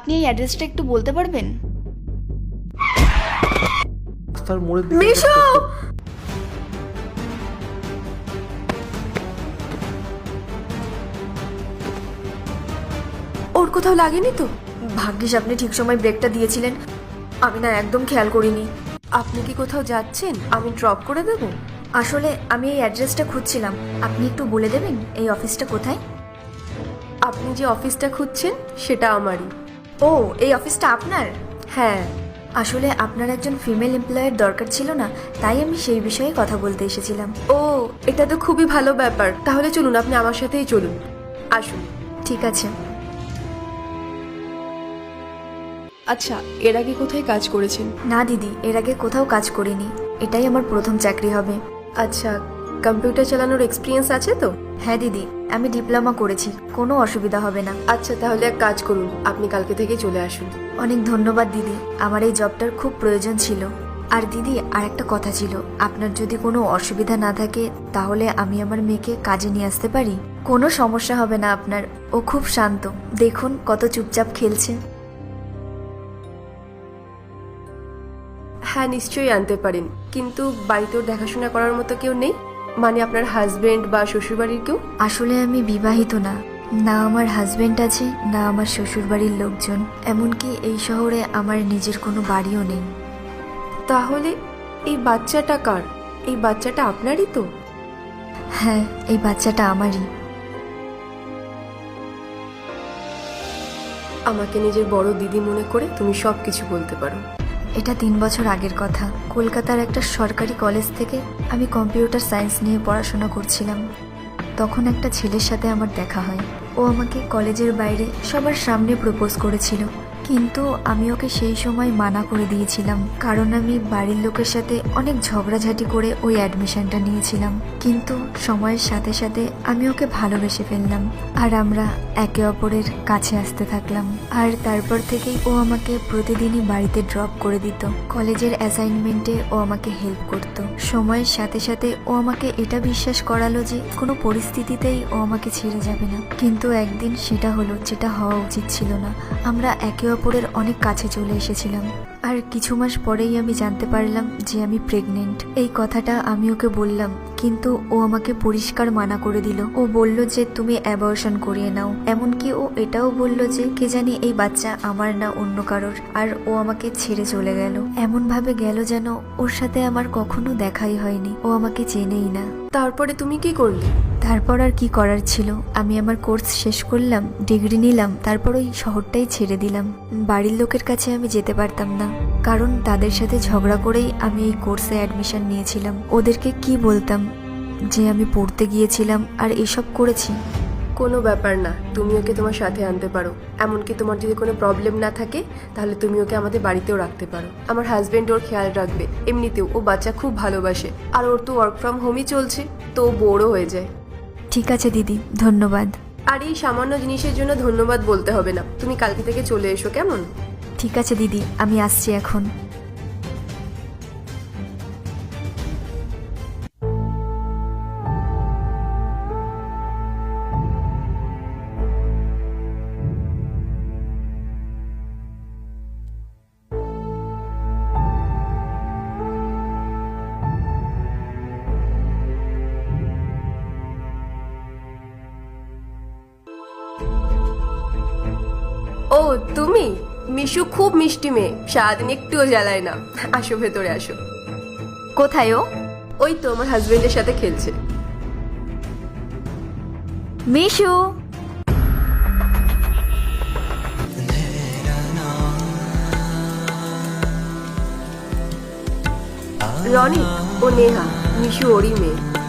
আপনি এই অ্যাড্রেসটা একটু বলতে পারবেন? রাস্তার মোড়ের দিকে মিশু! ওর কোথাও লাগেনি তো? ভাগ্যিস আপনি ঠিক সময় ব্রেকটা দিয়েছিলেন। আমি না একদম খেয়াল করিনি। আপনি কি কোথাও যাচ্ছেন? আমি ড্রপ করে দেব? আসলে আমি এই অ্যাড্রেসটা খুঁজছিলাম। আপনি একটু বলে দেবেন এই অফিসটা কোথায়? আপনি যে অফিসটা খুঁজছেন সেটা আমারই। ও এই অফিসটা আপনার? হ্যাঁ আসলে আপনার একজন ফিমেল এমপ্লয়ের দরকার ছিল না তাই আমি সেই বিষয়ে কথা বলতে এসেছিলাম। ও এটা তো খুবই ভালো ব্যাপার। তাহলে চলুন আপনি আমার সাথেই চলুন। আসুন। ঠিক আছে। আচ্ছা এর আগে কোথায় কাজ করেছেন? না দিদি এর আগে কোথাও কাজ করিনি। এটাই আমার প্রথম চাকরি হবে। আচ্ছা কম্পিউটার চালানোর এক্সপিরিয়েন্স আছে তো? হ্যাঁ দিদি। আমি ডিপ্লোমা করেছি, কোনো অসুবিধা হবে না। আচ্ছা তাহলে এক কাজ করুন, আপনি কালকে থেকে চলে আসুন। অনেক ধন্যবাদ, দিদি। আমার এই জবটার খুব প্রয়োজন ছিল। আর দিদি আর একটা কথা ছিল, আপনার যদি কোনো অসুবিধা না থাকে, তাহলে আমি আমার মেয়েকে কাজে নিয়ে আসতে পারি। কোনো সমস্যা হবে না আপনার। ও খুব শান্ত। দেখুন কত চুপচাপ খেলছে। হ্যাঁ নিশ্চয়ই আনতে পারেন। কিন্তু বাড়িতে ওর দেখাশোনা করার মতো কেউ নেই? মানে আপনার হাজবেন্ড বা শ্বশুরবাড়ির কেউ? আসলে আমি বিবাহিত না। না আমার হাজবেন্ড আছে না আমার শ্বশুরবাড়ির লোকজন। এমনকি এই শহরে আমার নিজের কোনো বাড়িও নেই। তাহলে এই বাচ্চাটা কার? এই বাচ্চাটা আপনারই তো? হ্যাঁ এই বাচ্চাটা আমারই। আমাকে নিজের বড় দিদি মনে করে তুমি সব কিছু বলতে পারো। এটা তিন বছর আগের কথা। কলকাতার একটা সরকারি কলেজ থেকে আমি কম্পিউটার সায়েন্স নিয়ে পড়াশোনা করছিলাম। তখন একটা ছেলের সাথে আমার দেখা হয়। ও আমাকে কলেজের বাইরে সবার সামনে প্রপোজ করেছিল। কিন্তু আমি ওকে সেই সময় মানা করে দিয়েছিলাম, কারণ আমি বাড়ির লোকের সাথে অনেক ঝগড়াঝাটি করে ওই অ্যাডমিশনটা নিয়েছিলাম। কিন্তু সময়ের সাথে সাথে আমি ওকে ভালোবেসে ফেললাম, আর আমরা একে অপরের কাছে আসতে থাকলাম। আর তারপর থেকেই ও আমাকে প্রতিদিনই বাড়িতে ড্রপ করে দিত। কলেজের অ্যাসাইনমেন্টে ও আমাকে হেল্প করত। সময়ের সাথে সাথে ও আমাকে এটা বিশ্বাস করালো যে কোনো পরিস্থিতিতেই ও আমাকে ছেড়ে যাবে না। কিন্তু একদিন সেটা হলো, যেটা হওয়া উচিত ছিল না। আমরা একে অপরের অনেক কাছে চলে এসেছিলাম। আর কিছু মাস পরেই আমি জানতে পারলাম যে আমি প্রেগনেন্ট এই কথাটা আমি ওকে বললাম, কিন্তু ও আমাকে পরিষ্কার মানা করে দিল। ও বলল যে, তুমি অ্যাবর্শন করিয়ে নাও। এমনকি ও এটাও বলল যে, কে জানি এই বাচ্চা আমার না অন্য কারোর। আর ও আমাকে ছেড়ে চলে গেল। এমন ভাবে গেল যেন ওর সাথে আমার কখনো দেখাই হয়নি। ও আমাকে চেনেই না। তারপরে তুমি কি করলে? তারপর আর কি করার ছিল? আমি আমার কোর্স শেষ করলাম, ডিগ্রি নিলাম, তারপর ওই শহরটাই ছেড়ে দিলাম। বাড়ির লোকের কাছে আমি যেতে পারতাম না, কারণ তাদের সাথে ঝগড়া করেই আমি এই কোর্সে অ্যাডমিশন নিয়েছিলাম। ওদেরকে কি বলতাম? যে আমি পড়তে গিয়েছিলাম আর এসব করেছি। কোনো ব্যাপার না, তুমি ওকে তোমার সাথে আনতে পারো। এমনকি তোমার যদি কোনো প্রবলেম না থাকে, তাহলে তুমি ওকে আমাদের বাড়িতেও রাখতে পারো। আমার হাজবেন্ড ওর খেয়াল রাখবে। এমনিতেও ও বাচ্চা খুব ভালোবাসে, আর ওর তো ওয়ার্ক ফ্রম হোমই চলছে, তো বোরও হয়ে যায়। ঠিক আছে দিদি। ধন্যবাদ। আর এই সামান্য জিনিসের জন্য ধন্যবাদ বলতে হবে না। তুমি কালকে থেকে চলে এসো কেমন? ঠিক আছে দিদি। আমি আসছি এখন। তুমি? মিশু খুব মিষ্টি মেয়ে, সারাদিন একটুও জ্বালায় না। আসো ভেতরে, আসো। কোথায় ও? ওই তো, আমার হাজবেন্ডের সাথে খেলছে। মিশু! রনি ও নেহা, মিশু ওরই মেয়ে।